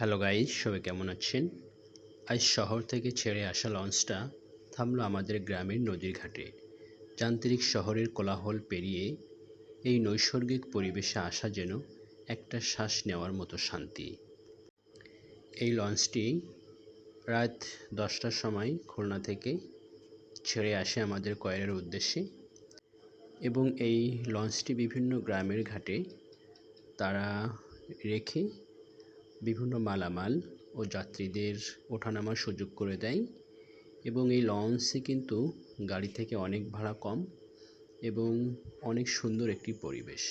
Hello guys সবাই কেমন আছেন? আজ শহর থেকে ছেড়ে আসা লঞ্চটা থামলো আমাদের গ্রামের নদীর ঘাটে। যান্ত্রিক শহরের কোলাহল পেরিয়ে এই নৈসর্গিক পরিবেশে আসা যেন একটা শ্বাস নেওয়ার মতো শান্তি। এই লঞ্চটি রাত দশটার সময় খুলনা থেকে ছেড়ে আসে আমাদের কয়রার উদ্দেশ্যে এবং এই লঞ্চটি বিভিন্ন গ্রামের ঘাটে তারা রেখে বিভিন্ন মালামাল ও যাত্রীদের ওঠানামার সুযোগ করে দেয় এবং এই লঞ্চে কিন্তু গাড়ি থেকে অনেক ভাড়া কম এবং অনেক সুন্দর একটি পরিবেশ।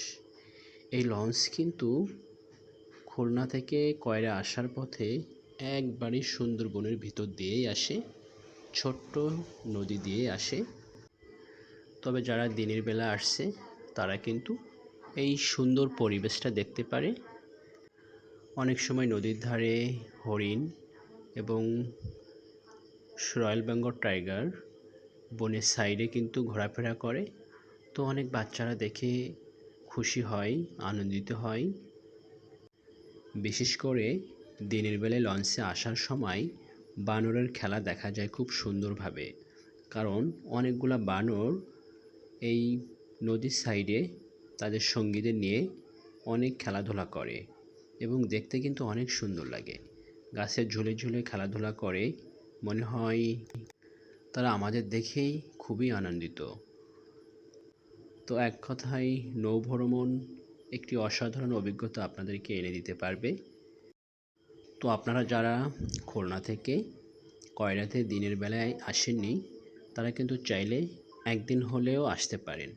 এই লঞ্চ কিন্তু খুলনা থেকে কয়রা আসার পথে একবারই সুন্দরবনের ভিতর দিয়েই আসে, ছোট্ট নদী দিয়ে আসে। তবে যারা দিনের বেলা আসছে, তারা কিন্তু এই সুন্দর পরিবেশটা দেখতে পারে অনেক সময় নদীর ধারে হরিণ এবং রয়্যাল বেঙ্গল টাইগার বনের সাইডে কিন্তু ঘোরাফেরা করে। তো অনেক বাচ্চারা দেখে খুশি হয়, আনন্দিত হয়। বিশেষ করে দিনের বেলায় লঞ্চে আসার সময় বানরের খেলা দেখা যায় খুব সুন্দরভাবে। কারণ অনেকগুলা বানর এই নদীর সাইডে তাদের সঙ্গীদের নিয়ে অনেক খেলাধুলা করে। এবং দেখতে কিন্তু অনেক সুন্দর লাগে। গাছের ঝুলে ঝুলে খেলাধুলা করে, মনে হয় তারা আমাদের দেখেই খুবই আনন্দিত। তো এক কথায়, নৌভ্রমণ একটি অসাধারণ অভিজ্ঞতা আপনাদেরকে এনে দিতে পারবে। তো আপনারা যারা খুলনা থেকে কয়রাতে দিনের বেলায় আসেননি, তারা কিন্তু চাইলে একদিন হলেও আসতে পারেন।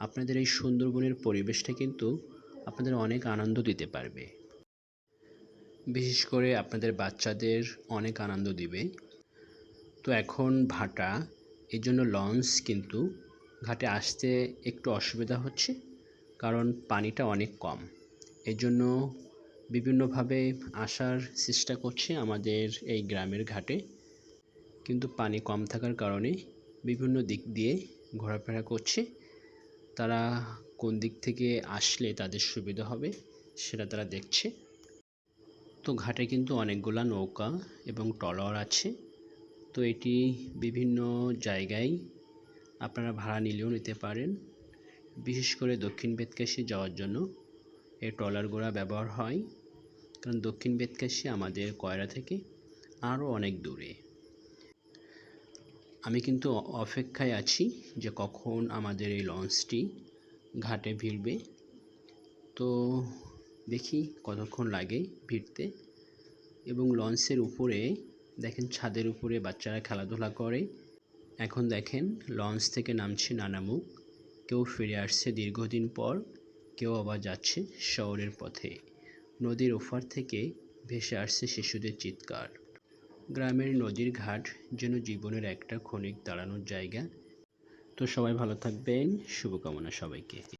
আপনাদের এই সুন্দরবনের পরিবেশটা কিন্তু আপনাদের অনেক আনন্দ দিতে পারবে। বিশেষ করে আপনাদের বাচ্চাদের অনেক আনন্দ দিবে। তো এখন ভাটা, এই জন্য লঞ্চ কিন্তু ঘাটে আসতে একটু অসুবিধা হচ্ছে, কারণ পানিটা অনেক কম। এই জন্য বিভিন্নভাবে আসার চেষ্টা করছে আমাদের এই গ্রামের ঘাটে। কিন্তু পানি কম থাকার কারণে বিভিন্ন দিক দিয়ে ঘোরাফেরা করছে। তারা কোন দিক থেকে আসলে তাদের সুবিধা হবে সেটা তারা দেখছে। তো ঘাটে কিন্তু অনেকগুলা নৌকা এবং ট্রলার আছে। তো এটি বিভিন্ন জায়গায় আপনারা ভাড়া নিলেও নিতে পারেন। বিশেষ করে দক্ষিণ বেতকাশি যাওয়ার জন্য এই ট্রলারগুলো ব্যবহার হয়। কারণ দক্ষিণ বেতকাশি আমাদের কয়রা থেকে আরও অনেক দূরে। আমি কিন্তু অপেক্ষায় আছি যে কখন আমাদের এই লঞ্চটি ঘাটে ভিড়বে। তো দেখি কতক্ষণ লাগে ভিড়তে এবং লঞ্চের উপরে দেখেন ছাদের উপরে বাচ্চারা খেলাধুলা করে। এখন দেখেন লঞ্চ থেকে নামছে নানামুখ। কেউ ফিরে আসছে দীর্ঘদিন পর, কেউ আবার যাচ্ছে শহরের পথে। নদীর ওফার থেকে ভেসে আসছে শিশুদের চিৎকার। গ্রামের নদীর ঘাট যেন জীবনের একটা ক্ষণিক দাঁড়ানোর জায়গা। তো সবাই ভালো থাকবেন, শুভকামনা সবাইকে।